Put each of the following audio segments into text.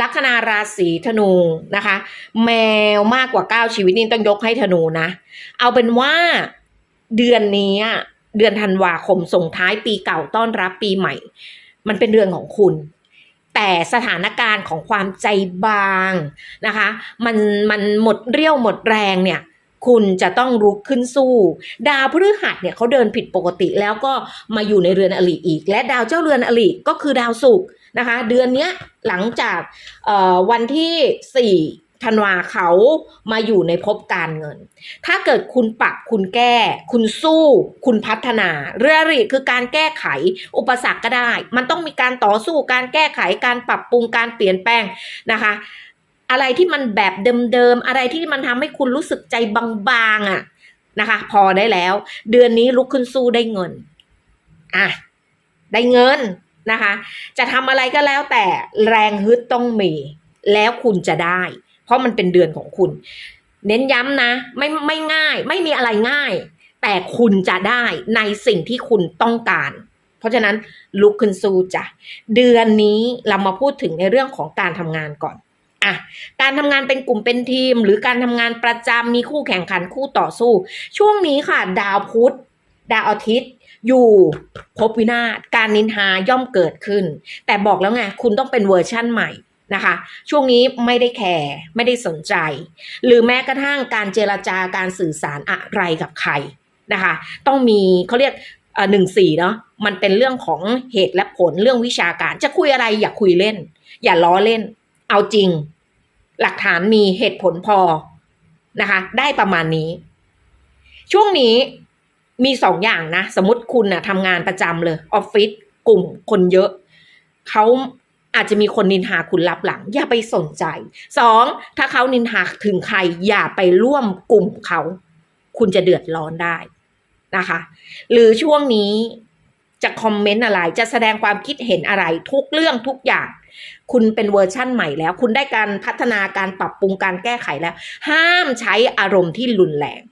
ลัคนาราศีธนูนะคะ แมวมากกว่าเก้าชีวิตนี่ต้องยกให้ธนูนะ เอาเป็นว่าเดือนนี้เดือนธันวาคมส่งท้ายปีเก่าต้อนรับปีใหม่ มันเป็นเดือนของคุณ แต่สถานการณ์ของความใจบางนะคะ มันมันหมดเรี่ยวหมดแรงเนี่ยคุณจะต้องรุกขึ้นสู้ ดาวพฤหัสเนี่ยเขาเดินผิดปกติแล้วก็มาอยู่ในเรือนอลิอีก และดาวเจ้าเรือนอลิก็คือดาวศุกร์ นะคะ เดือนนี้หลังจากวันที่สี่ธันวาเขามาอยู่ในภพการเงิน ถ้าเกิดคุณปรับคุณแก้ คุณสู้ คุณพัฒนา เรื่องรีคือการแก้ไข อุปสรรคก็ได้ มันต้องมีการต่อสู้การแก้ไขการปรับปรุงการเปลี่ยนแปลงนะคะอะไรที่มันแบบเดิมๆ อะไรที่มันทำให้คุณรู้สึกใจบางๆอะนะคะ พอได้แล้ว เดือนนี้ลุกขึ้นสู้ได้เงิน อะ ได้เงิน นะคะ จะทำอะไรก็แล้วแต่แรงฮึดต้องมี แล้วคุณจะได้ เพราะมันเป็นเดือนของคุณ เน้นย้ำนะ ไม่ไม่ง่าย ไม่มีอะไรง่าย แต่คุณจะได้ในสิ่งที่คุณต้องการ เพราะฉะนั้นลุกขึ้นสู้จ้ะเดือนนี้เรามาพูดถึงในเรื่องของการทำงานก่อนอะการทำงานเป็นกลุ่มเป็นทีม หรือการทำงานประจำมีคู่แข่งขันคู่ต่อสู้ ช่วงนี้ค่ะ ดาวพุธ ดาวอาทิตย์ อยู่ภพวินาศการนินทาย่อมเกิดขึ้น แต่บอกแล้วไงคุณต้องเป็นเวอร์ชั่นใหม่นะคะ ช่วงนี้ไม่ได้แคร์ไม่ได้สนใจ หรือแม้กระทั่งการเจรจาการสื่อสารอะไรกับใครนะคะ ต้องมีเขาเรียกหนึ่งสี่เนาะมันเป็นเรื่องของเหตุและผลเรื่องวิชาการ จะคุยอะไรอย่าคุยเล่น อย่าล้อเล่น เอาจริง หลักฐานมีเหตุผลพอนะคะ ได้ประมาณนี้ ช่วงนี้ มีสองอย่างนะ สมมติคุณนะทำงานประจำเลยออฟฟิศกลุ่มคนเยอะ เขาอาจจะมีคนนินทาคุณรับหลัง อย่าไปสนใจสองถ้าเขานินทาถึงใคร อย่าไปร่วมกลุ่มเขา คุณจะเดือดร้อนได้นะคะ หรือช่วงนี้จะคอมเมนต์อะไร จะแสดงความคิดเห็นอะไร ทุกเรื่องทุกอย่าง คุณเป็นเวอร์ชั่นใหม่แล้ว คุณได้การพัฒนาการปรับปรุงการแก้ไขแล้ว ห้ามใช้อารมณ์ที่รุนแรง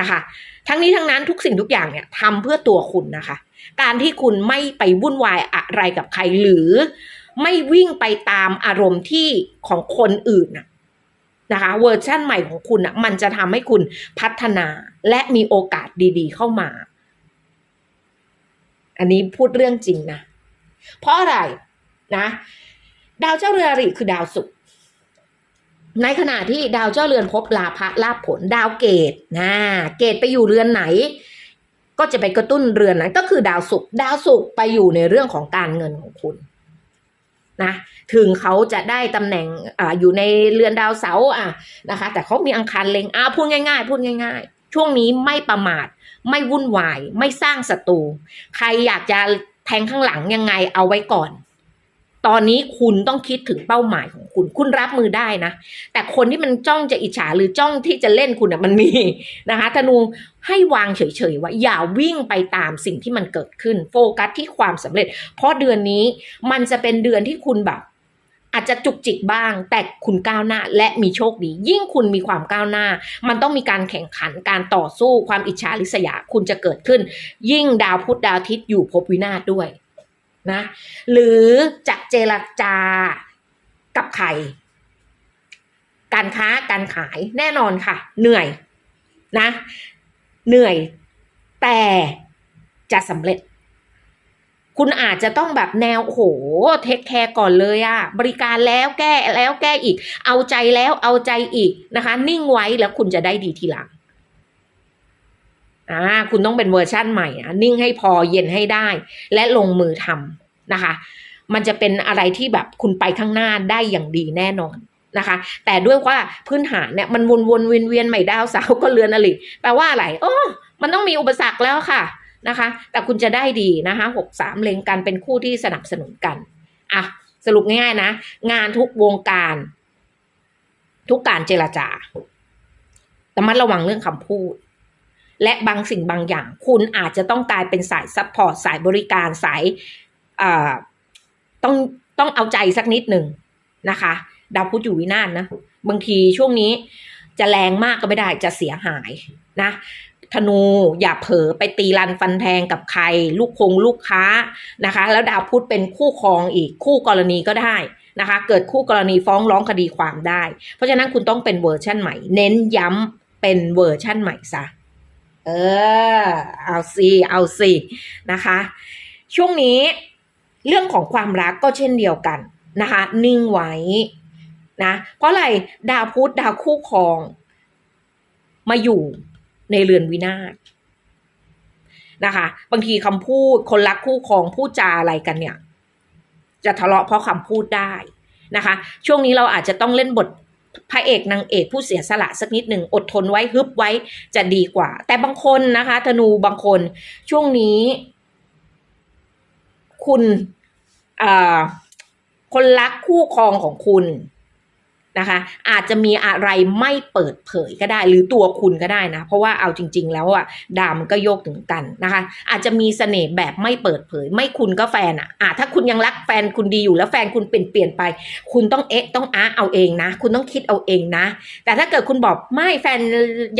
นะคะ ทั้งนี้ทั้งนั้นทุกสิ่งทุกอย่างเนี่ยทำเพื่อตัวคุณนะคะ การที่คุณไม่ไปวุ่นวายอะไรกับใครหรือไม่วิ่งไปตามอารมณ์ที่ของคนอื่นน่ะนะคะเวอร์ชั่นใหม่ของคุณน่ะมันจะทำให้คุณพัฒนาและมีโอกาสดีๆเข้ามา อันนี้พูดเรื่องจริงนะ เพราะอะไรนะ ดาวเจ้าเรืออริคือดาวศุกร์ ในขณะที่ดาวเจ้าเรือนพบลาภะลาภผลดาวเกตนะเกตไปอยู่เรือนไหน ก็จะไปกระตุ้นเรือนนั้นก็คือดาวศุกร์ดาวศุกร์ไปอยู่ในเรื่องของการเงินของคุณนะถึงเขาจะได้ตำแหน่งอ่าอยู่ในเรือนดาวเสาร์อะนะคะ แต่เขามีอังคารเล็งอ่าพูดง่าย ๆ พูดง่าย ๆ ช่วงนี้ไม่ประมาท ไม่วุ่นวาย ไม่สร้างศัตรูใครอยากจะแทงข้างหลังยังไงเอาไว้ก่อน ตอนนี้คุณต้องคิดถึงเป้าหมายของคุณ คุณรับมือได้นะ แต่คนที่มันจ้องจะอิจฉาหรือจ้องที่จะเล่นคุณอะมันมีนะคะธนูให้วางเฉยๆว่าอย่าวิ่งไปตามสิ่งที่มันเกิดขึ้น โฟกัสที่ความสำเร็จ เพราะเดือนนี้มันจะเป็นเดือนที่คุณแบบอาจจะจุกจิกบ้าง แต่คุณก้าวหน้าและมีโชคดี ยิ่งคุณมีความก้าวหน้า มันต้องมีการแข่งขันการต่อสู้ความอิจฉาริษยาคุณจะเกิดขึ้น ยิ่งดาวพุธดาวอาทิตย์อยู่ภพวินาศด้วย นะ หรือจะเจรจากับใคร การค้าการขายแน่นอนค่ะ เหนื่อยนะ เหนื่อยแต่จะสำเร็จ คุณอาจจะต้องแบบแนวโอ้โหเทคแคร์ก่อนเลยอะบริการแล้วแก้แล้วแก้อีก เอาใจแล้วเอาใจอีกนะคะ นิ่งไว้แล้วคุณจะได้ดีทีหลัง อ่าคุณต้องเป็นเวอร์ชั่นใหม่อะนิ่งให้พอเย็นให้ได้ และลงมือทำนะคะ มันจะเป็นอะไรที่แบบคุณไปข้างหน้าได้อย่างดีแน่นอนนะคะ แต่ด้วยว่าพื้นฐานเนี่ยมันวนวนเวียนเวียนใหม่ดาวเสาร์ก็เรือนอริแปลว่าอะไรโอ้มันต้องมีอุปสรรคแล้วค่ะนะคะ แต่คุณจะได้ดีนะคะหกสามเลงกันเป็นคู่ที่สนับสนุนกันอะสรุปง่ายๆนะ งานทุกวงการ ทุกการเจรจาแต่มัดระวังเรื่องคำพูด และบางสิ่งบางอย่าง คุณอาจจะต้องกลายเป็นสายซัพพอร์ตสายบริการสายาต้องต้องเอาใจสักนิดหนึ่งนะคะดาวพุธอยู่วินาศนะ บางทีช่วงนี้จะแรงมากก็ไม่ได้จะเสียหายนะธนูอย่าเผลอไปตีรันฟันแทงกับใคร ลูกคงลูกค้านะคะ แล้วดาวพุธเป็นคู่ครองอีกคู่กรณีก็ได้นะคะ เกิดคู่กรณีฟ้องร้องคดีความได้ เพราะฉะนั้นคุณต้องเป็นเวอร์ชั่นใหม่ เน้นย้ำเป็นเวอร์ชั่นใหม่ซะ เออ เอาสิเอาสินะคะ ช่วงนี้เรื่องของความรักก็เช่นเดียวกันนะคะ นิ่งไว้นะ เพราะอะไรดาวพุธดาวคู่ครอง มาอยู่ในเรือนวินาศนะคะ บางทีคำพูดคนรักคู่ครองพูดจาอะไรกันเนี่ย จะทะเลาะเพราะคำพูดได้นะคะ ช่วงนี้เราอาจจะต้องเล่นบท พระเอกนางเอกผู้เสียสละสักนิดหนึ่งอดทนไว้ฮึบไว้จะดีกว่า แต่บางคนนะคะ ธนูบางคนช่วงนี้ คุณคนรักคู่ครองของคุณ นะคะ อาจจะมีอะไรไม่เปิดเผยก็ได้ หรือตัวคุณก็ได้นะ เพราะว่าเอาจริง ๆ แล้วอะดาวมันก็โยกถึงกันนะคะ อาจจะมีเสน่ห์แบบไม่เปิดเผย ไม่คุณก็แฟนอะอะถ้าคุณยังรักแฟนคุณดีอยู่แล้วแฟนคุณเปลี่ยนเปลี่ยนไป คุณต้องเอ๊ะต้องอ้าเอาเองนะ คุณต้องคิดเอาเองนะ แต่ถ้าเกิดคุณบอกไม่แฟน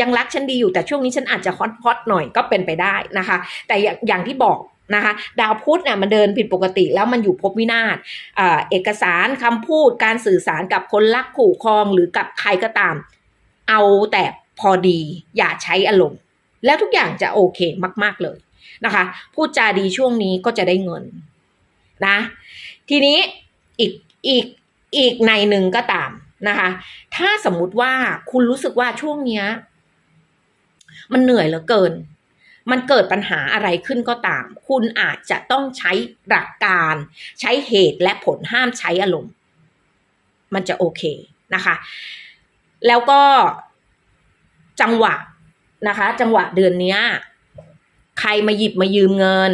ยังรักฉันดีอยู่แต่ช่วงนี้ฉันอาจจะฮอตฮอตหน่อยก็เป็นไปได้นะคะ แต่อย่างที่บอก นะคะดาวพุธเนี่ยมันเดินผิดปกติแล้วมันอยู่ภพวินาศเอกสารคำพูดการสื่อสารกับคนรักคู่ครองหรือกับใครก็ตาม เอาแต่พอดีอย่าใช้อารมณ์ แล้วทุกอย่างจะโอเคมาก ๆเลยนะคะพูดจาดีช่วงนี้ก็จะได้เงินนะทีนี้อีกอีกอีกในหนึ่งก็ตามนะคะ ถ้าสมมุติว่าคุณรู้สึกว่าช่วงเนี้ย มันเหนื่อยเหลือเกิน มันเกิดปัญหาอะไรขึ้นก็ตาม คุณอาจจะต้องใช้หลักการ ใช้เหตุและผลห้ามใช้อารมณ์ มันจะโอเคนะคะ แล้วก็จังหวะนะคะ จังหวะเดือนนี้ใครมาหยิบมายืมเงิน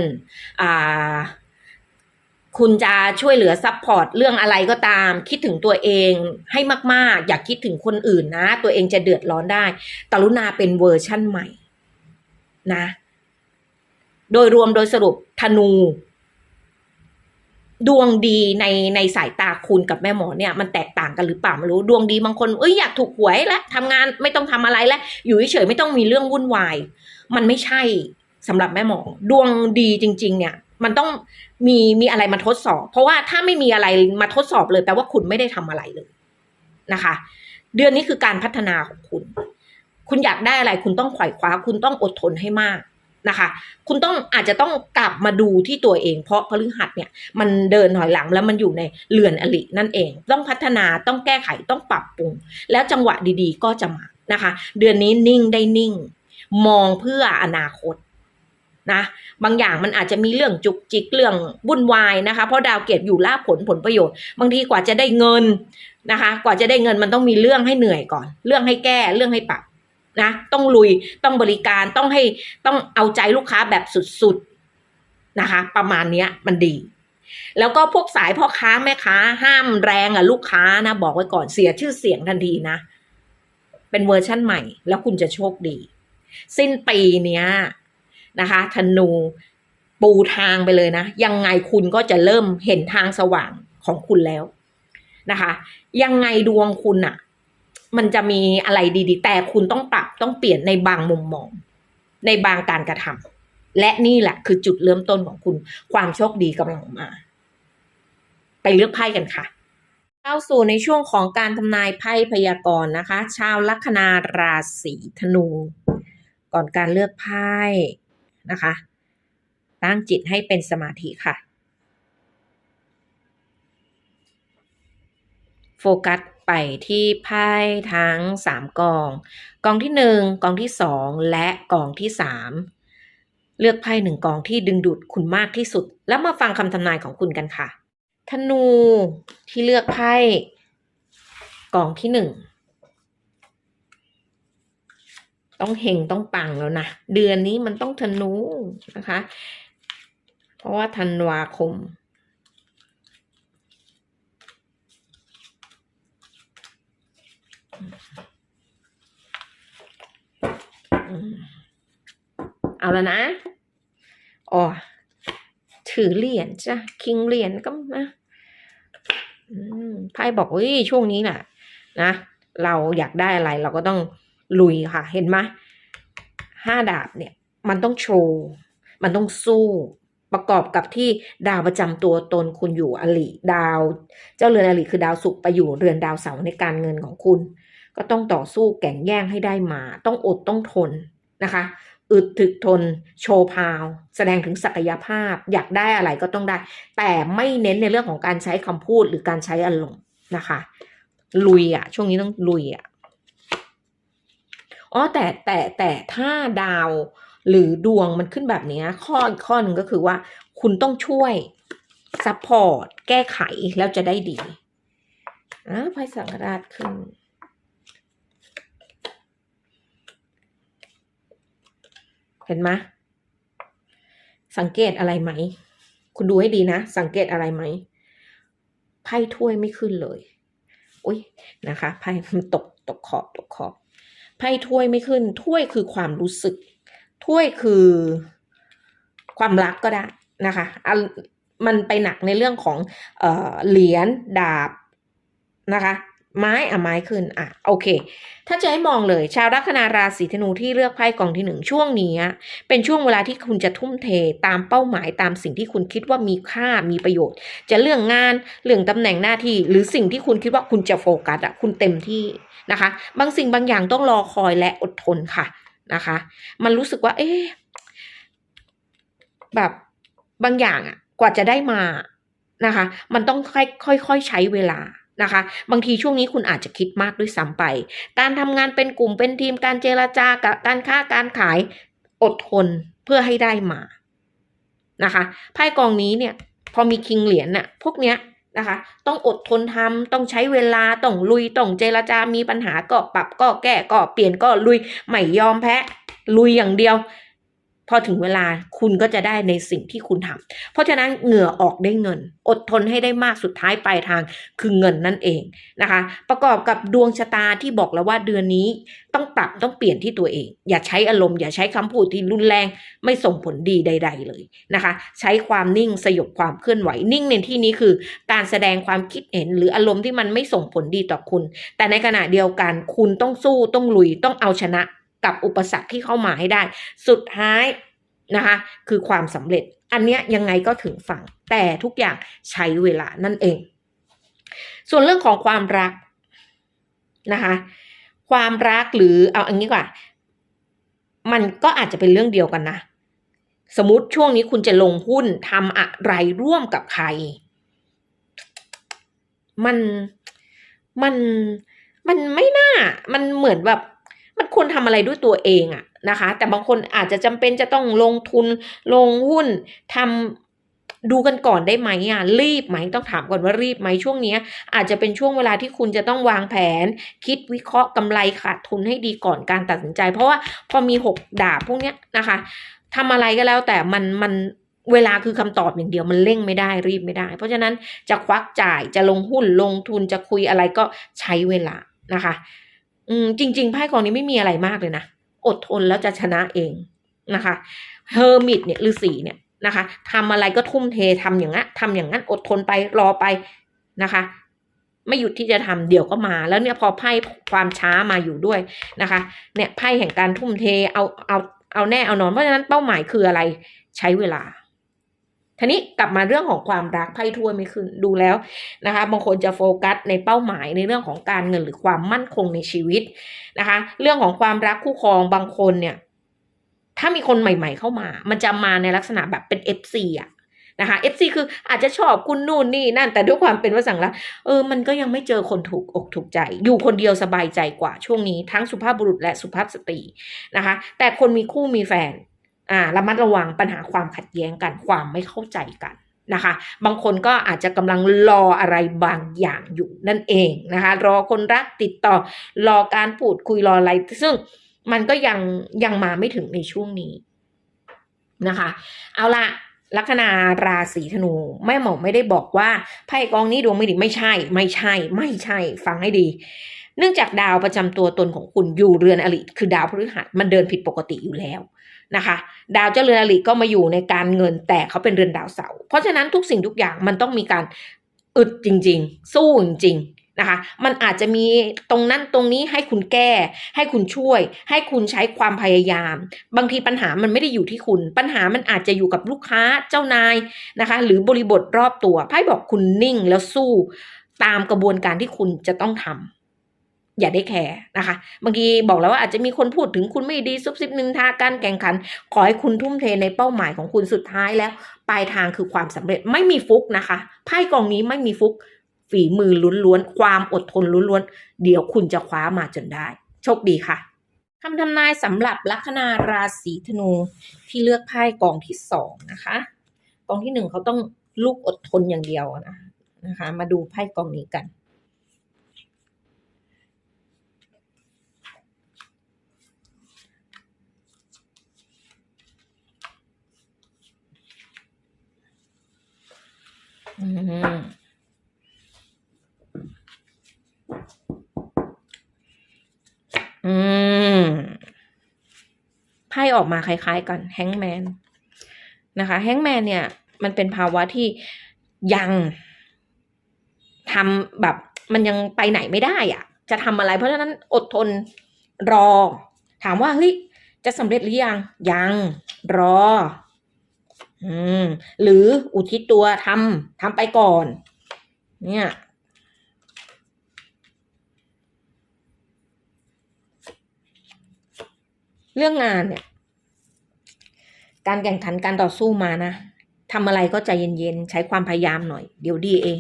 อ่าคุณจะช่วยเหลือซัพพอร์ตเรื่องอะไรก็ตาม คิดถึงตัวเองให้มาก ๆ อย่าคิดถึงคนอื่นนะ ตัวเองจะเดือดร้อนได้กรุณาเป็นเวอร์ชั่นใหม่ นะ โดยรวมโดยสรุปธนู ดวงดีในในสายตาคุณกับแม่หมอเนี่ย มันแตกต่างกันหรือเปล่าไม่รู้ดวงดีบางคนเอ้ยอยากถูกหวยและทำงานไม่ต้องทำอะไรแล้วอยู่เฉยไม่ต้องมีเรื่องวุ่นวาย มันไม่ใช่สำหรับแม่หมอ ดวงดีจริง ๆ เนี่ย มันต้องมีมีอะไรมาทดสอบ เพราะว่าถ้าไม่มีอะไรมาทดสอบเลยแปลว่าคุณไม่ได้ทำอะไรเลยนะคะ เดือนนี้คือการพัฒนาของคุณ คุณอยากได้อะไร คุณต้องขว่คว้า คุณต้องอดทนให้มากนะคะ คุณต้องอาจจะต้องกลับมาดูที่ตัวเอง เพราะพฤหัสเนี่ยมันเดินถอยหลังแล้วมันอยู่ในเรือนอลินั่นเอง ต้องพัฒนาต้องแก้ไขต้องปรับปรุง แล้วจังหวะดีๆ ก็จะมานะคะ เดือนนี้นิ่งได้นิ่ง มองเพื่ออนาคตนะบางอย่างมันอาจจะมีเรื่องจุกจิกเรื่องวุ่นวายนะคะ เพราะดาวเกตอยู่ล่าผลผลประโยชน์ บางทีกว่าจะได้เงินนะคะ กว่าจะได้เงินมันต้องมีเรื่องให้เหนื่อยก่อน เรื่องให้แก้เรื่องให้ปรับ นะต้องลุยต้องบริการต้องให้ต้องเอาใจลูกค้าแบบสุดๆนะคะ ประมาณเนี้ยมันดี แล้วก็พวกสายพ่อค้าแม่ค้า ห้ามแรงอะลูกค้านะ บอกไว้ก่อนเสียชื่อเสียงทันทีนะ เป็นเวอร์ชั่นใหม่ แล้วคุณจะโชคดี สิ้นปีเนี้ยนะคะธนูปูทางไปเลยนะ ยังไงคุณก็จะเริ่มเห็นทางสว่างของคุณแล้วนะคะ ยังไงดวงคุณอะ มันจะมีอะไรดีๆ แต่คุณต้องปรับต้องเปลี่ยนในบางมุมมอง ในบางการกระทำและนี่แหละคือจุดเริ่มต้นของคุณ ความโชคดีกำลังมา ไปเลือกไพ่กันค่ะเข้าสู่ในช่วงของการทำนายไพ่พยากรณ์นะคะ ชาวลัคนาราศีธนู ก่อนการเลือกไพ่นะคะ ตั้งจิตให้เป็นสมาธิค่ะ โฟกัส ไปที่ไพ่ทั้งสามกอง กองที่หนึ่งกองที่สองและกองที่สามเลือกไพ่หนึ่งกองที่ดึงดูดคุณมากที่สุด แล้วมาฟังคำทำนายของคุณกันค่ะ ธนูที่เลือกไพ่กองที่หนึ่งต้องเฮงต้องปังแล้วนะ เดือนนี้มันต้องธนูนะคะ เพราะว่าธันวาคม อืม เอาแล้วนะอ๋อถือเหรียญจ้ะคิงเหรียญก็นะอืมไพ่บอกเฮ้ยช่วงนี้น่ะ นะเราอยากได้อะไรเราก็ต้องลุยค่ะ เห็นไหมห้าดาบเนี่ย มันต้องโชว์ มันต้องสู้ประกอบกับที่ดาวประจำตัวตนคุณอยู่อลิดาว เจ้าเรือนอลิคือดาวศุกร์ไปอยู่เรือนดาวเสาร์ในการเงินของคุณ ก็ต้องต่อสู้แก่งแย่งให้ได้มา ต้องอดต้องทนนะคะ อึดถึกทน โชว์พาว แสดงถึงศักยภาพ อยากได้อะไรก็ต้องได้ แต่ไม่เน้นในเรื่องของการใช้คำพูดหรือการใช้อารมณ์นะคะ ลุยอะช่วงนี้ต้องลุยอะอ๋อแต่แต่แต่ถ้าดาวหรือดวงมันขึ้นแบบนี้ข้อข้อหนึ่งก็คือว่า คุณต้องช่วยซัพพอร์ตแก้ไขแล้วจะได้ดีอ่าไพ่สังฆราชขึ้น เห็นไหมสังเกตอะไรไหม คุณดูให้ดีนะ สังเกตอะไรไหม ไพ่ถ้วยไม่ขึ้นเลย อุ้ยนะคะ ไพ่มันตกตกขอบตกขอบ ไพ่ถ้วยไม่ขึ้น ถ้วยคือความรู้สึก ถ้วยคือความรักก็ได้นะคะอะมันไปหนักในเรื่องของเออเหรียญดาบนะคะ ไม้อะไม้ขึ้นอะโอเค ถ้าจะให้มองเลย ชาวลัคนาราศีธนูที่เลือกไพ่กองที่หนึ่งช่วงนี้ เป็นช่วงเวลาที่คุณจะทุ่มเทตามเป้าหมายตามสิ่งที่คุณคิดว่ามีค่ามีประโยชน์ จะเรื่องงานเรื่องตำแหน่งหน้าที่ หรือสิ่งที่คุณคิดว่าคุณจะโฟกัสอะคุณเต็มที่นะคะ บางสิ่งบางอย่างต้องรอคอยและอดทนค่ะนะคะ มันรู้สึกว่า เอ๊ะแบบบางอย่างอะกว่าจะได้มานะคะ มันต้องค่อยค่อยใช้เวลา นะคะ บางทีช่วงนี้คุณอาจจะคิดมากด้วยซ้ำไป การทำงานเป็นกลุ่มเป็นทีมการเจรจากับการค้าการขายอดทนเพื่อให้ได้มานะคะไพ่กองนี้เนี่ยพอมีคิงเหรียญน่ะพวกเนี้ยนะคะต้องอดทนทำต้องใช้เวลา ต้องลุย ต้องเจรจามีปัญหาก็ปรับก็แก้ก็เปลี่ยนก็ลุย ไม่ยอมแพ้ ลุยอย่างเดียว พอถึงเวลาคุณก็จะได้ในสิ่งที่คุณทำเพราะฉะนั้นเหงื่อออกได้เงิน อดทนให้ได้มากสุดท้ายปลายทางคือเงินนั่นเองนะคะ ประกอบกับดวงชะตาที่บอกแล้วว่าเดือนนี้ต้องปรับต้องเปลี่ยนที่ตัวเอง อย่าใช้อารมณ์อย่าใช้คำพูดที่รุนแรงไม่ส่งผลดีใด ๆ เลยนะคะ ใช้ความนิ่งสยบความเคลื่อนไหวนิ่งในที่นี้คือ การแสดงความคิดเห็นหรืออารมณ์ที่มันไม่ส่งผลดีต่อคุณ แต่ในขณะเดียวกันคุณต้องสู้ต้องลุยต้องเอาชนะ กับอุปสรรคที่เข้ามาให้ได้ สุดท้ายนะคะคือความสำเร็จ อันเนี้ยยังไงก็ถึงฝั่ง แต่ทุกอย่างใช้เวลานั่นเอง ส่วนเรื่องของความรักนะคะความรักหรือเอาอันนี้ก่อนมันก็อาจจะเป็นเรื่องเดียวกันนะ สมมติช่วงนี้คุณจะลงหุ้นทำอะไรร่วมกับใคร มันมันมันไม่น่า มันเหมือนแบบ มันควรทำอะไรด้วยตัวเองอะนะคะ แต่บางคนอาจจะจำเป็นจะต้องลงทุนลงหุ้นทำดูกันก่อนได้ไหมอะรีบไหมต้องถามก่อนว่ารีบไหมช่วงนี้อาจจะเป็นช่วงเวลาที่คุณจะต้องวางแผน คิดวิเคราะห์กำไรขาดทุนให้ดีก่อนการตัดสินใจ เพราะว่าพอมีหกดาบพวกเนี้ยนะคะทำอะไรก็แล้วแต่มันมันเวลาคือคำตอบอย่างเดียวมันเร่งไม่ได้รีบไม่ได้ เพราะฉะนั้นจะควักจ่ายจะลงหุ้นลงทุนจะคุยอะไรก็ใช้เวลานะคะ อืมจริงๆไพ่กองนี้ไม่มีอะไรมากเลยนะ อดทนแล้วจะชนะเองนะคะเฮอร์มิตเนี่ยฤาษีเนี่ยนะคะทำอะไรก็ทุ่มเททำอย่างนั้นทำอย่างนั้นอดทนไปรอไปนะคะ ไม่หยุดที่จะทำเดี๋ยวก็มา แล้วเนี่ยพอไพ่ความช้ามาอยู่ด้วยนะคะ เนี่ยไพ่แห่งการทุ่มเทเอาเอาเอาแน่เอานอนเพราะฉะนั้นเป้าหมายคืออะไรใช้เวลา ทีนี้กลับมาเรื่องของความรักไพ่ถ้วยไม่ขึ้นดูแล้วนะคะบางคนจะโฟกัสในเป้าหมายในเรื่องของการเงินหรือความมั่นคงในชีวิตนะคะ เรื่องของความรักคู่ครองบางคนเนี่ย ถ้ามีคนใหม่ ๆ เข้ามา มันจะมาในลักษณะแบบเป็น FC อะนะคะ FC คืออาจจะชอบคุณนู่นนี่นั่น แต่ด้วยความเป็นวสังละเออมันก็ยังไม่เจอคนถูกอกถูกใจ อยู่คนเดียวสบายใจกว่าช่วงนี้ทั้งสุภาพบุรุษและสุภาพสตรีนะคะ แต่คนมีคู่มีแฟน อ่าระมัดระวังปัญหาความขัดแย้งกันความไม่เข้าใจกันนะคะ บางคนก็อาจจะกำลังรออะไรบางอย่างอยู่นั่นเองนะคะ รอคนรักติดต่อ รอการพูดคุยรออะไร ซึ่งมันก็ยังยังมาไม่ถึงในช่วงนี้นะคะ เอาละลัคนาราศีธนูแม่หมอไม่ได้บอกว่าไพ่กองนี้ดวงไม่ดีไม่ใช่ ไม่ใช่ ไม่ใช่ ฟังให้ดี เนื่องจากดาวประจำตัวตนของคุณอยู่เรือนอริคือดาวพฤหัสมันเดินผิดปกติอยู่แล้วนะคะ ดาวเจ้าเรือนอริก็มาอยู่ในการเงินแต่เขาเป็นเรือนดาวเสาร์เพราะฉะนั้นทุกสิ่งทุกอย่างมันต้องมีการอึดจริง ๆ สู้จริงนะคะ มันอาจจะมีตรงนั้นตรงนี้ให้คุณแก้ ให้คุณช่วย ให้คุณใช้ความพยายาม บางทีปัญหามันไม่ได้อยู่ที่คุณ ปัญหามันอาจจะอยู่กับลูกค้าเจ้านายนะคะ หรือบริบทรอบตัวไพ่บอกคุณนิ่งแล้วสู้ตามกระบวนการที่คุณจะต้องทำ อย่าได้แคร์นะคะบางทีบอกแล้วว่าอาจจะมีคนพูดถึงคุณไม่ดีซุบซิบนินทาการแข่งขัน ขอให้คุณทุ่มเทในเป้าหมายของคุณสุดท้ายแล้ว ปลายทางคือความสำเร็จไม่มีฟุกนะคะไพ่กองนี้ไม่มีฟุก ฝีมือล้วนๆความอดทนล้วนๆเดี๋ยวคุณจะคว้ามาจนได้ โชคดีค่ะคำทำนายสำหรับลัคนาราศีธนูที่เลือกไพ่กองที่สองนะคะกองที่หนึ่งเขาต้องลูกอดทนอย่างเดียวนะนะคะ มาดูไพ่กองนี้กัน อืมอืมไพ่ออกมาคล้าย ๆ กันแฮงแมนนะคะแฮงแมนเนี่ย มันเป็นภาวะที่ยังทำแบบ มันยังไปไหนไม่ได้อะจะทำอะไร เพราะฉะนั้นอดทนรอ ถามว่าเฮ้ยจะสำเร็จหรือยังยังรอ อืม หรืออุทิศตัวทำทำไปก่อน เนี่ย เรื่องงานเนี่ย การแข่งขันการต่อสู้มานะทำอะไรก็ใจเย็นๆ ใช้ความพยายามหน่อย เดี๋ยวดีเอง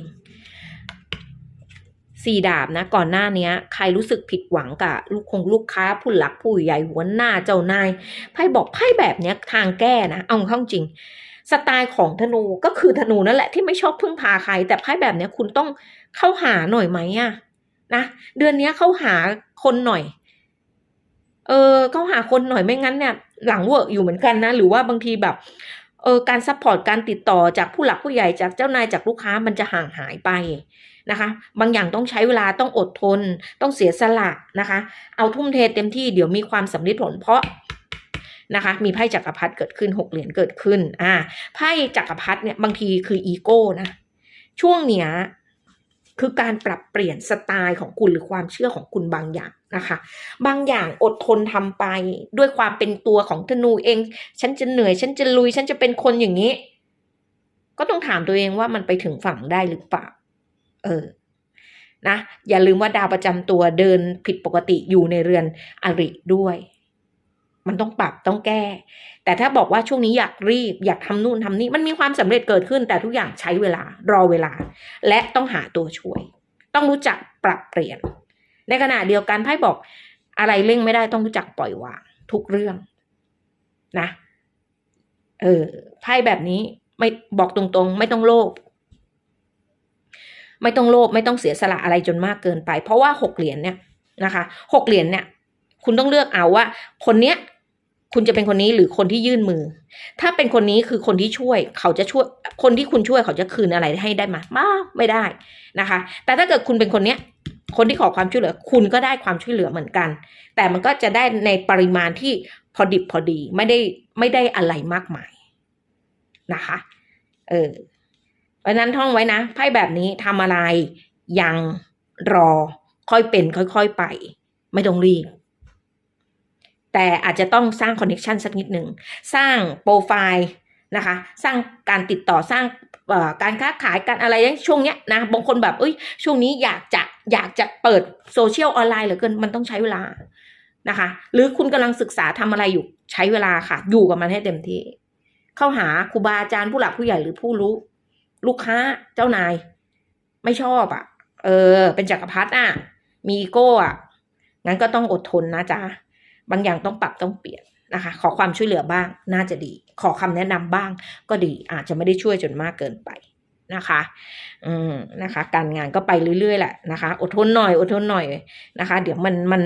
สี่ดาบนะก่อนหน้านี้ใครรู้สึกผิดหวังกับลูกคงลูกค้าผู้หลักผู้ใหญ่หัวหน้าเจ้านายไพ่บอกไพ่แบบเนี้ยทางแก้นะเอาเข้าจริง สไตล์ของธนูก็คือธนูนั่นแหละที่ไม่ชอบพึ่งพาใคร แต่ไพ่แบบเนี้ยคุณต้องเข้าหาหน่อยไหมอะนะเดือนเนี้ยเข้าหาคนหน่อย เออเข้าหาคนหน่อยไม่งั้นเนี่ย หลังเวิร์กอยู่เหมือนกันนะ หรือว่าบางทีแบบเออการซัพพอร์ตการติดต่อจากผู้หลักผู้ใหญ่จากเจ้านายจากลูกค้ามันจะห่างหายไป นะคะ บางอย่างต้องใช้เวลาต้องอดทน ต้องเสียสละนะคะ เอาทุ่มเทเต็มที่เดี๋ยวมีความสำเร็จผลเพราะนะคะมีไพ่จักรพรรดิเกิดขึ้นหกเหรียญเกิดขึ้นอ่าไพ่จักรพรรดิเนี่ยบางทีคืออีโก้นะช่วงเนี้ยคือการปรับเปลี่ยนสไตล์ของคุณหรือความเชื่อของคุณบางอย่างนะคะ บางอย่างอดทนทำไปด้วยความเป็นตัวของธนูเอง ฉันจะเหนื่อย ฉันจะลุย ฉันจะเป็นคนอย่างนี้ ก็ต้องถามตัวเองว่ามันไปถึงฝั่งได้หรือเปล่า เออนะอย่าลืมว่าดาวประจำตัวเดินผิดปกติอยู่ในเรือนอริด้วย มันต้องปรับต้องแก้ แต่ถ้าบอกว่าช่วงนี้อยากรีบ อยากทำนู่นทำนี่มันมีความสำเร็จเกิดขึ้น แต่ทุกอย่างใช้เวลารอเวลา และต้องหาตัวช่วย ต้องรู้จักปรับเปลี่ยน ในขณะเดียวกันไพ่บอกอะไรเร่งไม่ได้ต้องรู้จักปล่อยวางทุกเรื่องนะ เออไพ่แบบนี้ไม่บอกตรงๆ ไม่ต้องโลภ ไม่ต้องโลภไม่ต้องเสียสละอะไรจนมากเกินไป เพราะว่าหกเหรียญเนี่ยนะคะหกเหรียญเนี่ย คุณต้องเลือกเอาว่า คนเนี้ยคุณจะเป็นคนนี้หรือคนที่ยื่นมือ ถ้าเป็นคนนี้คือคนที่ช่วย เขาจะช่วย คนที่คุณช่วยเขาจะคืนอะไรให้ได้มามาไม่ได้นะคะ แต่ถ้าเกิดคุณเป็นคนเนี้ย คนที่ขอความช่วยเหลือ คุณก็ได้ความช่วยเหลือเหมือนกัน แต่มันก็จะได้ในปริมาณที่พอดิบพอดี ไม่ได้ไม่ได้อะไรมากมายนะคะ เออ เพราะนั้นท่องไว้นะไพ่แบบนี้ทำอะไรยังรอค่อยเป็นค่อยๆไป ไม่ต้องรีบแต่อาจจะต้องสร้างคอนเน t ชันสักนิดหนึ่งสร้างโปรไฟล์นะคะสร้างการติดต่อสร้างการค้าขายการอะไรช่วงเนี้ยนะบางคนแบบเอ้ยช่วงนี้อยากจะอยากจะเปิดโซเชียลออนไลน์เหลือเกินมันต้องใช้เวลานะคะหรือคุณกำลังศึกษาทำอะไรอยู่ใช้เวลาค่ะ อยู่กับมันให้เต็มที่ เข้าหาครูบาอาจารย์ผู้หลักผู้ใหญ่หรือผู้รู้ ลูกค้าเจ้านาย ไม่ชอบอะ่ะ เออ เป็นจักรพรรดิอะ มีอีโก้อะ งั้นก็ต้องอดทนนะจ๊ะ บางอย่างต้องปรับต้องเปลี่ยนนะคะ ขอความช่วยเหลือบ้างน่าจะดี ขอคำแนะนำบ้าง ก็ดี อาจจะไม่ได้ช่วยจนมากเกินไปนะคะ อืม นะคะ การงานก็ไปเรื่อยๆแหละนะคะ อดทนหน่อย อดทนหน่อยนะคะ เดี๋ยวมันมัน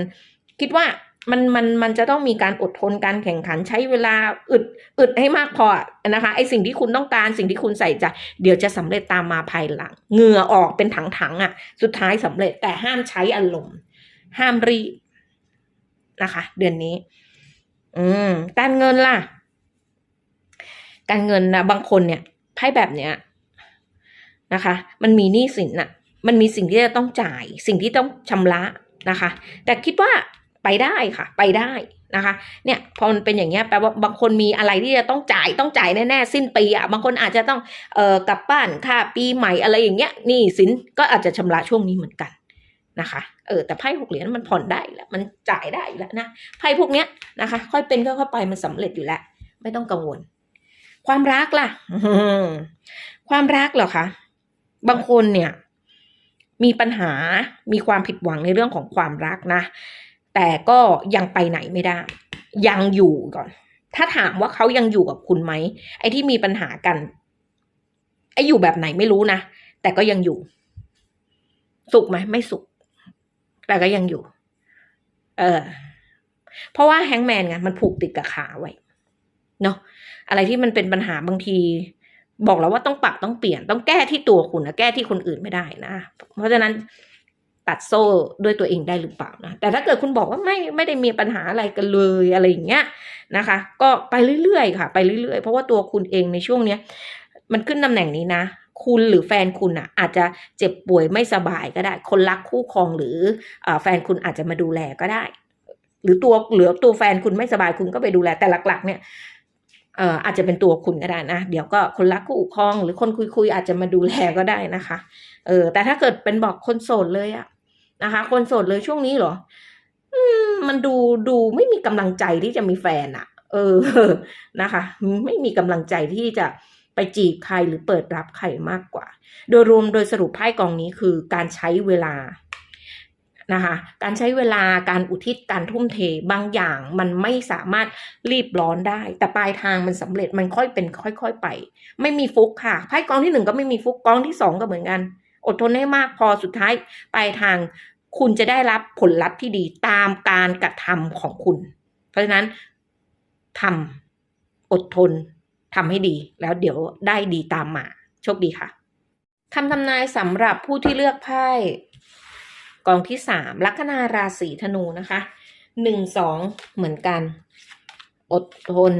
คิดว่า มันมันมันจะต้องมีการอดทนการแข่งขันใช้เวลาอึดอึดให้มากพอนะคะไอสิ่งที่คุณต้องการสิ่งที่คุณใส่ใจเดี๋ยวจะสำเร็จตามมาภายหลังเหงื่อออกเป็นถังๆอะ สุดท้ายสำเร็จแต่ห้ามใช้อารมณ์ ห้ามรีบนะคะ เดือนนี้ อืมการเงินล่ะ การเงินนะบางคนเนี่ยไพ่แบบเนี้ยนะคะ มันมีหนี้สินน่ะ มันมีสิ่งที่จะต้องจ่าย สิ่งที่ต้องชำระนะคะ แต่คิดว่า ไปได้ค่ะ ไปได้นะคะเนี่ยพอมันเป็นอย่างเงี้ยแปลว่าบางคนมีอะไรที่จะต้องจ่ายต้องจ่ายแน่ๆสิ้นปีอะบางคนอาจจะต้องเอ่อกลับบ้านค่าปีใหม่อะไรอย่างเงี้ยนี่สินก็อาจจะชำระช่วงนี้เหมือนกันนะคะเออแต่ไพ่หกเหรียญมันผ่อนได้แล้วมันจ่ายได้แล้วนะไพ่พวกเนี้ยนะคะ ค่อยเป็นค่อยไปมันสำเร็จอยู่แล้ว ไม่ต้องกังวล ความรักล่ะความรักเหรอคะบางคนเนี่ย มีปัญหามีความผิดหวังในเรื่องของความรักนะ แต่ก็ยังไปไหนไม่ได้ ยังอยู่ก่อน ถ้าถามว่าเขายังอยู่กับคุณไหมไอ้ที่มีปัญหากัน ไอ้อยู่แบบไหนไม่รู้นะ แต่ก็ยังอยู่ สุขไหมไม่สุข แต่ก็ยังอยู่ เออ เพราะว่าแฮงแมนไงมันผูกติดกับขาไว้เนาะอะไรที่มันเป็นปัญหาบางที บอกแล้วว่าต้องปรับต้องเปลี่ยน ต้องแก้ที่ตัวคุณนะแก้ที่คนอื่นไม่ได้นะ เพราะฉะนั้น ตัดโซ่ด้วยตัวเองได้หรือเปล่านะแต่ถ้าเกิดคุณบอกว่าไม่ไม่ได้มีปัญหาอะไรกันเลยอะไรอย่างเงี้ยนะคะ ก็ไปเรื่อยๆค่ะ ไปเรื่อยๆ เพราะว่าตัวคุณเองในช่วงเนี้ยมันขึ้นตำแหน่งนี้นะ คุณหรือแฟนคุณอะอาจจะเจ็บป่วยไม่สบายก็ได้ คนรักคู่ครองหรืออแฟนคุณอาจจะมาดูแลก็ได้ หรือตัวเหลือตัวแฟนคุณไม่สบายคุณก็ไปดูแลแต่หลัก ๆ เนี่ยเอ่ออาจจะเป็นตัวคุณก็ได้นะ เดี๋ยวก็คนรักคู่ครอง หรือคนคุยๆอาจจะมาดูแลก็ได้นะคะ เออ แต่ถ้าเกิดเป็นบอกคนโสดเลยอะนะคะ คนโสดเลยช่วงนี้เหรอ อืม มันดูดูไม่มีกำลังใจที่จะมีแฟนอะเออนะคะ ไม่มีกำลังใจที่จะไปจีบใครหรือเปิดรับใครมากกว่า โดยรวมโดยสรุปไพ่กองนี้คือการใช้เวลานะคะการใช้เวลาการอุทิศการทุ่มเทบางอย่างมันไม่สามารถรีบร้อนได้ แต่ปลายทางมันสำเร็จมันค่อยเป็นค่อย ๆ ไป ไม่มีฟุกค่ะไพ่กองที่หนึ่งก็ไม่มีฟุกกองที่สองก็เหมือนกัน อดทนให้มากพอสุดท้ายปลายทางคุณจะได้รับผลลัพธ์ที่ดีตามการกระทำของคุณ เพราะฉะนั้นทำอดทนทำให้ดี แล้วเดี๋ยวได้ดีตามมา โชคดีค่ะคำทำนายสำหรับผู้ที่เลือกไพ่กองที่สามลัคนาราศีธนูนะคะหนึ่งสองเหมือนกัน อดทน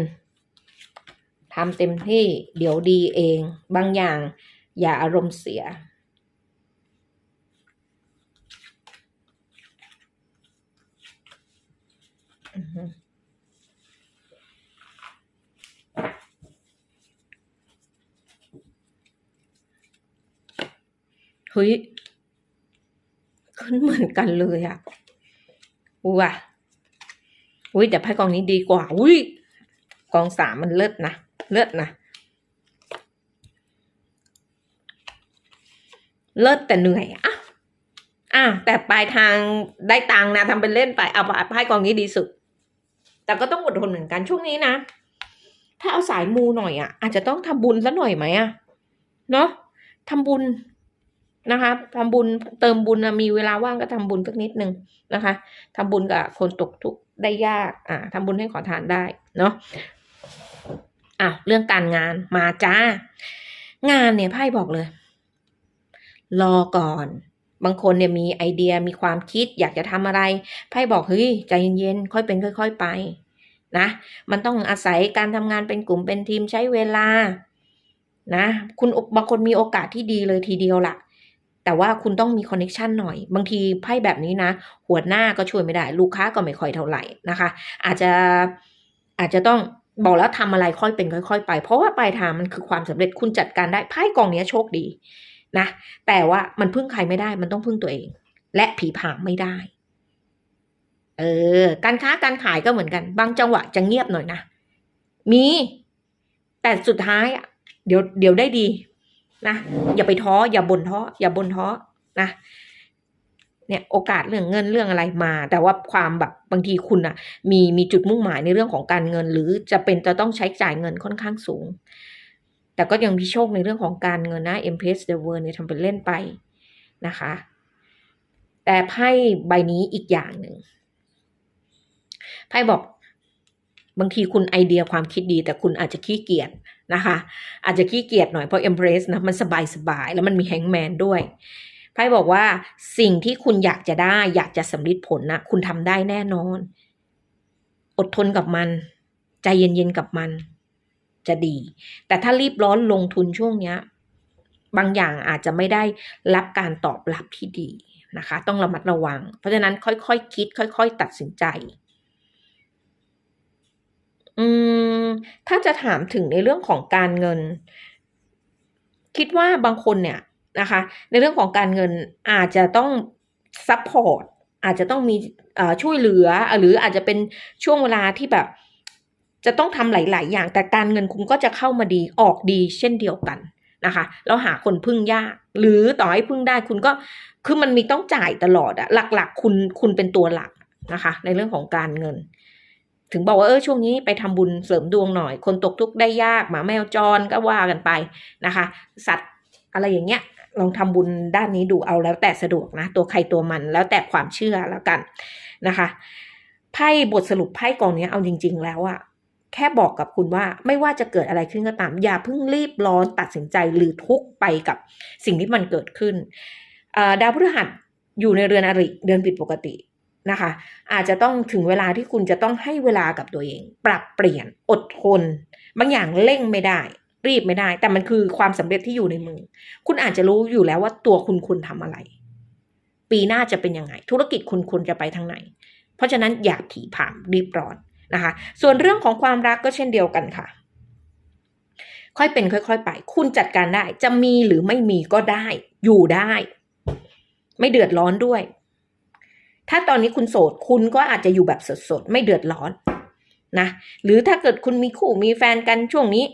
ทำเต็มที่เดี๋ยวดีเอง บางอย่างอย่าอารมณ์เสีย อือฮึ เฮ้ยขึ้นเหมือนกันเลยอะว้าอุ้ยแต่ไพ่กองนี้ดีกว่า อุ้ยกองสามมันเลิศนะ เลิศนะ เลิศแต่เหนื่อยอะอะแต่ปลายทางได้ตังนะทำเป็นเล่นไป เอาไพ่กองนี้ดีสุด แต่ก็ต้องอดทนเหมือนกันช่วงนี้นะ ถ้าเอาสายมูหน่อยอะ อาจจะต้องทำบุญซะหน่อยไหมอะเนาะทำบุญนะคะทำบุญเติมบุญมีเวลาว่างก็ทำบุญสักนิดนึงนะคะทำบุญกับคนตกทุกข์ได้ยาก อ่าทำบุญให้ขอทานได้เนาะอะเรื่องการงานมาจ้า งานเนี่ยไพ่บอกเลย รอก่อน บางคนเนี่ยมีไอเดียมีความคิดอยากจะทำอะไรไพ่บอกเฮ้ยใจเย็นๆค่อยเป็นค่อย ๆไปนะ มันต้องอาศัยการทำงานเป็นกลุ่มเป็นทีมใช้เวลานะคุณบางคนมีโอกาสที่ดีเลยทีเดียวล่ะแต่ว่าคุณต้องมีคอนเน็ชันหน่อย บางทีไพ่แบบนี้นะ หัวหน้าก็ช่วยไม่ได้ ลูกค้าก็ไม่ค่อยเท่าไหร่นะคะ อาจจะอาจจะต้องบอกแล้วทำอะไรค่อยเป็นค่อย ๆ ไป เพราะว่าปลายทางมันคือความสำเร็จคุณจัดการได้ไพ่กองนี้โชคดี นะ แต่ว่ามันพึ่งใครไม่ได้ มันต้องพึ่งตัวเอง และผีผางไม่ได้ เออ การค้าการขายก็เหมือนกัน บางจังหวะจะเงียบหน่อยนะ มี แต่สุดท้ายอะ เดี๋ยวเดี๋ยวได้ดีนะ อย่าไปท้อ อย่าบ่นท้อ อย่าบ่นท้อ นะ เนี่ยโอกาสเรื่องเงินเรื่องอะไรมา แต่ว่าความแบบบางทีคุณอะมีมีจุดมุ่งหมายในเรื่องของการเงิน หรือจะเป็นจะต้องใช้จ่ายเงินค่อนข้างสูง แต่ก็ยังมีโชคในเรื่องของการเงินนะ e m p r e s s the World เนี่ยทำเป็นเล่นไปนะคะ แต่ไพ่ใบนี้อีกอย่างหนึ่งไพ่บอกบางทีคุณไอเดียความคิดดีแต่คุณอาจจะขี้เกียจนะคะ อาจจะขี้เกียจหน่อยเพราะ Embrace นะมันสบายสบายแล้วมันมีแฮงแมนด้วยไพ่บอกว่าสิ่งที่คุณอยากจะได้ อยากจะสำลิดผลนะคุณทำได้แน่นอน อดทนกับมัน ใจเย็นๆกับมัน จะดี แต่ถ้ารีบร้อนลงทุนช่วงเนี้ย บางอย่างอาจจะไม่ได้รับการตอบรับที่ดีนะคะ ต้องระมัดระวัง เพราะฉะนั้นค่อยๆคคิด ค่อย ๆ ตัดสินใจ อืม ถ้าจะถามถึงในเรื่องของการเงิน คิดว่าบางคนเนี่ยนะคะ ในเรื่องของการเงินอาจจะต้องซัพพอร์ตอาจจะต้องมีช่วยเหลือ หรืออาจจะเป็นช่วงเวลาที่แบบ จะต้องทำหลาย ๆ อย่าง แต่การเงินคุณก็จะเข้ามาดีออกดีเช่นเดียวกันนะคะแล้วหาคนพึ่งยาก หรือต่อให้พึ่งได้คุณก็คือมันมีต้องจ่ายตลอดอะหลัก ๆ คุณคุณเป็นตัวหลักนะคะ ในเรื่องของการเงิน ถึงบอกว่าเออช่วงนี้ไปทำบุญเสริมดวงหน่อย คนตกทุกข์ได้ยากหมาแมวจรก็ว่ากันไปนะคะ สัตว์อะไรอย่างเงี้ยลองทำบุญด้านนี้ดูเอาแล้วแต่สะดวกนะ ตัวใครตัวมันแล้วแต่ความเชื่อแล้วกันนะคะไพ่บทสรุปไพ่กองนี้เอาจริง ๆ แล้วอะ แค่บอกกับคุณว่าไม่ว่าจะเกิดอะไรขึ้นก็ตาม อย่าเพิ่งรีบร้อนตัดสินใจหรือทุกไปกับสิ่งที่มันเกิดขึ้นดาวพฤหัสอยู่ในเรือนอริเดือนผิดปกตินะคะ อาจจะต้องถึงเวลาที่คุณจะต้องให้เวลากับตัวเอง ปรับเปลี่ยนอดทน บางอย่างเร่งไม่ได้ รีบไม่ได้ แต่มันคือความสำเร็จที่อยู่ในมือ คุณอาจจะรู้อยู่แล้วว่าตัวคุณคุณทำอะไร ปีหน้าจะเป็นยังไง ธุรกิจคุณคุณจะไปทางไหน เพราะฉะนั้นอย่าผีผามรีบร้อน นะคะ ส่วนเรื่องของความรักก็เช่นเดียวกันค่ะ ค่อยเป็นค่อย ๆ ไป คุณจัดการได้ จะมีหรือไม่มีก็ได้ อยู่ได้ ไม่เดือดร้อนด้วย ถ้าตอนนี้คุณโสด คุณก็อาจจะอยู่แบบสดๆ ไม่เดือดร้อนนะ หรือถ้าเกิดคุณมีคู่มีแฟนกันช่วงนี้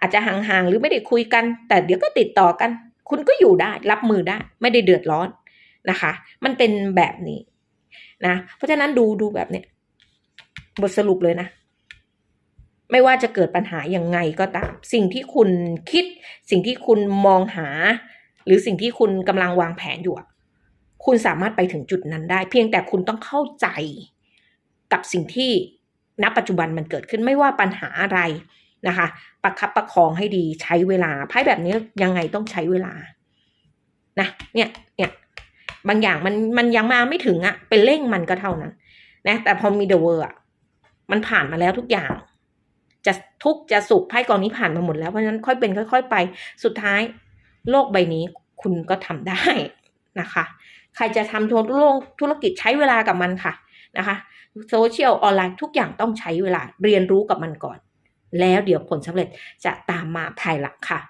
อาจจะห่างๆ หรือไม่ได้คุยกัน แต่เดี๋ยวก็ติดต่อกัน คุณก็อยู่ได้ รับมือได้ ไม่ได้เดือดร้อนนะคะ มันเป็นแบบนี้นะ เพราะฉะนั้นดูดูแบบเนี้ย บทสรุปเลยนะ ไม่ว่าจะเกิดปัญหายังไงก็ตาม สิ่งที่คุณคิด สิ่งที่คุณมองหา หรือสิ่งที่คุณกำลังวางแผนอยู่คุณสามารถไปถึงจุดนั้นได้ เพียงแต่คุณต้องเข้าใจกับสิ่งที่ณปัจจุบันมันเกิดขึ้นไม่ว่าปัญหาอะไรนะคะ ประคับประคองให้ดีใช้เวลาไพ่แบบนี้ยังไงต้องใช้เวลานะเนี่ยเนี่ยบางอย่างมันมันยังมาไม่ถึงอะ่ะเป็นเร่งมันก็เท่านั้นนะแต่พอมีเดอะเวอร์อะ มันผ่านมาแล้วทุกอย่าง จะทุกจะสุขไพ่กองนี้ผ่านมาหมดแล้วเพราะฉะนั้นค่อยเป็นค่อย ๆ ไป สุดท้าย โลกใบนี้คุณก็ทำได้นะคะ ใครจะทำธุรธุรกิจใช้เวลากับมันค่ะนะคะโซเชียลออนไลน์ทุกอย่างต้องใช้เวลาเรียนรู้กับมันก่อน แล้วเดี๋ยวผลสำเร็จจะตามมาภายหลังค่ะ